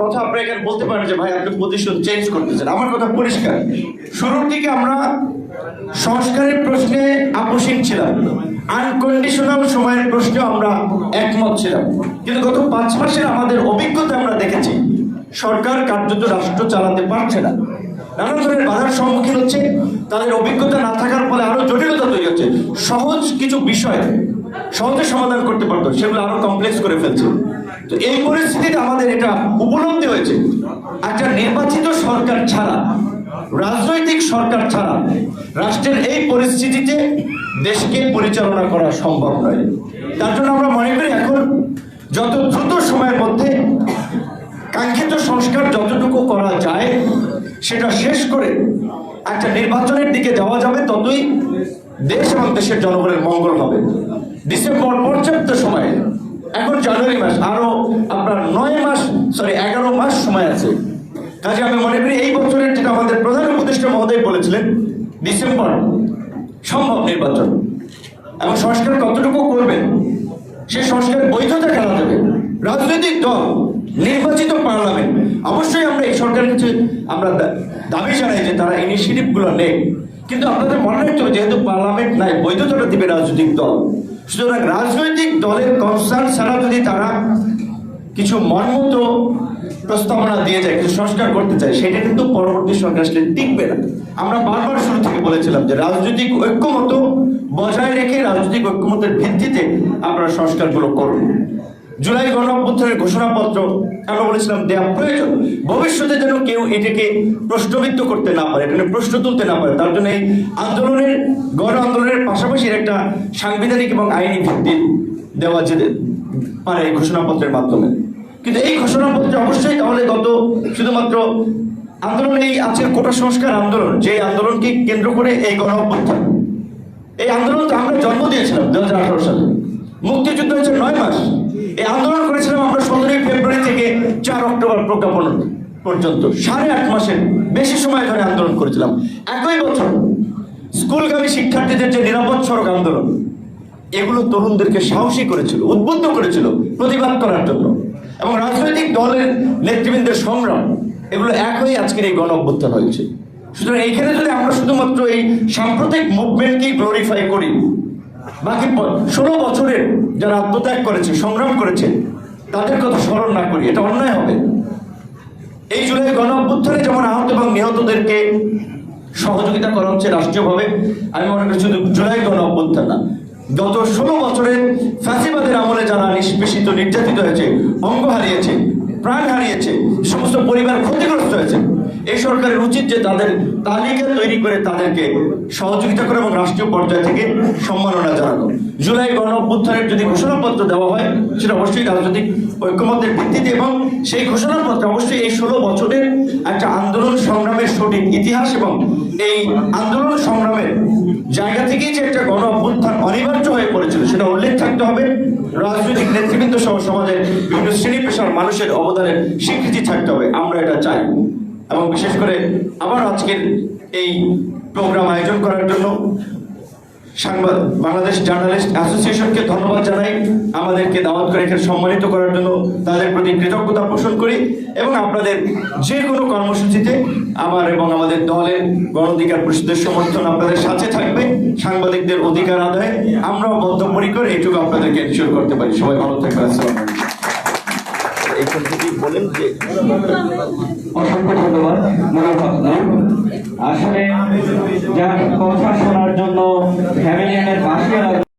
কথা আপনি এখানে বলতে পারেন যে, ভাই, আপনি পজিশন চেঞ্জ করতেছেন। আমার কথা পরিষ্কার। শুরুর দিকে আমরা সংস্কারের প্রশ্নে আপোষহীন ছিলাম। আনকন্ডিশনাল সময়ের প্রশ্নে আমরা একমত ছিলাম। কিন্তু গত পাঁচ মাসের আমাদের অভিজ্ঞতা আমরা দেখেছি, সরকার কার্যত রাষ্ট্র চালাতে পারছে না। নানা ধরনের বাধার সম্মুখীন হচ্ছে, তাদের অভিজ্ঞতা না থাকার ফলে আরও জটিলতা তৈরি হচ্ছে। সহজ কিছু বিষয় সহজে সমাধান করতে পারতো, সেগুলো আরও কমপ্লেক্স করে ফেলছে। তো এই পরিস্থিতিতে আমাদের এটা উপলব্ধি হয়েছে। একটা নির্বাচিত সরকার ছাড়া, রাজনৈতিক সরকার ছাড়া রাষ্ট্রের এই পরিস্থিতিতে দেশকে পরিচালনা করা সম্ভব নয়। তার জন্য আমরা মনে করি এখন যত দ্রুত সময়ের মধ্যে কাঙ্ক্ষিত সংস্কার যতটুকু সেটা শেষ করে একটা নির্বাচনের দিকে যাওয়া যাবে ততই দেশ এবং দেশের জনগণের মঙ্গল হবে। ডিসেম্বর পর্যাপ্ত সময়। এখন জানুয়ারি মাস, আরও আপনার নয় মাস সরি এগারো মাস সময় আছে। কাজে আমি মনে করি এই বছরের যেটা আমাদের প্রধান উপদেষ্টা মহোদয় বলেছিলেন ডিসেম্বর সম্ভব নির্বাচন। এবং সংস্কার কতটুকু করবেন, সে সংস্কার বৈধতা খেলা যাবে। রাজনৈতিক দল, নির্বাচিত পার্লামেন্ট, অবশ্যই সরকারের কাছে আমরা দাবি জানাই যে তারা ইনিশিয়েটিভগুলো নেই কিন্তু আপনাদের মনে রাখতে হবে, যেহেতু পার্লামেন্ট নাই বৈধতাটা দিবে রাজনৈতিক দল। সুতরাং রাজনৈতিক দলের কনসার্ন ছাড়া যদি তারা কিছু মনমত প্রস্তাবনা দিয়ে যায়, কিছু সংস্কার করতে চায়, সেটা কিন্তু পরবর্তী সরকার আসলে টিকবে না। আমরা বারবার শুরু থেকে বলেছিলাম যে রাজনৈতিক ঐক্যমত বজায় রেখে রাজনৈতিক ঐক্যমতের ভিত্তিতে আমরা সংস্কারগুলো করব জুলাই গণ অভ্যুত্থানের ঘোষণাপত্র, আমরা বলেছিলাম দেওয়া প্রয়োজন। ভবিষ্যতে যেন কেউ এটাকে প্রশ্নবিদ্ধ করতে না পারে এটা নিয়ে প্রশ্ন তুলতে না পারে। তার জন্য এই আন্দোলনের, গণ আন্দোলনের পাশাপাশি একটা সাংবিধানিক এবং আইনি ভিত্তি দেওয়া যেতে পারে এই ঘোষণাপত্রের মাধ্যমে। কিন্তু এই ঘোষণাপত্রে অবশ্যই তাহলে গত শুধুমাত্র আন্দোলন এই আজকের কোটা সংস্কার আন্দোলন, যে আন্দোলনকে কেন্দ্র করে এই গণ অভ্যুত্থান এই আন্দোলন তো আমরা জন্ম দিয়েছিলাম দু হাজার আঠারো সালে। মুক্তিযুদ্ধ হয়েছে নয় মাস এই আন্দোলন করেছিলাম আমরা সতেরোই ফেব্রুয়ারি থেকে চার অক্টোবর প্রজ্ঞাপন পর্যন্ত সাড়ে আট মাসের বেশি সময় ধরে আন্দোলন করেছিলাম। একই বছর স্কুলগামী শিক্ষার্থীদের যে নিরাপদ সড়ক আন্দোলন, এগুলো তরুণদেরকে সাহসী করেছিল, উদ্বুদ্ধ করেছিল প্রতিবাদ করার জন্য। এবং রাজনৈতিক দলের নেতৃবৃন্দের সংগ্রাম, এগুলো এক হয়ে আজকের এই গণ অভ্যুত্থান হয়েছে। সুতরাং এইখানে যদি আমরা শুধুমাত্র এই সাম্প্রতিক মুভমেন্টকেই গ্লোরিফাই করি, বাকি ষোলো বছরের যারা আত্মত্যাগ করেছে, সংগ্রাম করেছে, তাদের কথা স্মরণ না করি, এটা অন্যায় হবে। এই জুলাই গণঅভ্যুত্থানে যেমন আহত এবং নিহতদেরকে সহযোগিতা করা হচ্ছে রাষ্ট্রীয়ভাবে, আমি মনে করি শুধু জুলাই গণ অভ্যুত্থান না। গত ষোলো বছরের ফাঁসিবাদের আমলে যারা নিষ্পেষিত, নির্যাতিত হয়েছে, অঙ্গ হারিয়েছে, প্রাণ হারিয়েছে, সমস্ত পরিবার ক্ষতিগ্রস্ত হয়েছে এই সরকারের উচিত যে তাদের তালিকা তৈরি করে তাদেরকে সহযোগিতা করে এবং রাষ্ট্রীয় পর্যায় থেকে সম্মাননা জানানো। জুলাই গণ অভ্যুত্থানের যদি ঘোষণাপত্র দেওয়া হয়, সেটা অবশ্যই রাজনৈতিক ঐক্যমতের ভিত্তিতে এবং সেই ঘোষণাপত্র অবশ্যই এই ষোলো বছরের একটা আন্দোলন সংগ্রামের সঠিক ইতিহাস এবং এই আন্দোলন সংগ্রামের জায়গা থেকেই যে একটা গণ অভ্যুত্থান অনিবার্য হয়ে পড়েছিল, সেটা উল্লেখ থাকতে হবে। রাজনৈতিক নেতৃবৃন্দ সহ সমাজের বিভিন্ন শ্রেণি পেশার মানুষের অবদানের স্বীকৃতি থাকতে হবে। আমরা এটা চাই। এবং বিশেষ করে আবার আজকের এই প্রোগ্রাম আয়োজন করার জন্য সাংবাদ বাংলাদেশ জার্নালিস্ট অ্যাসোসিয়েশনকে ধন্যবাদ জানাই। আমাদেরকে দাওয়াত করে এখানে সম্মানিত করার জন্য তাদের প্রতি কৃতজ্ঞতা পোষণ করি এবং আপনাদের যে কোনো কর্মসূচিতে আমার এবং আমাদের দলের গণঅধিকার পরিষদের সমর্থন আপনাদের সাথে থাকবে। সাংবাদিকদের অধিকার আদায় আমরাও বদ্ধপরিকর এইটুকু আপনাদেরকে এনশিওর করতে পারি। সবাই ভালো থাকবে আসসালামু বলেন যে অসংখ্য ধন্যবাদ। আসলে যার কথা শোনার জন্য ফ্যামিলি পাশে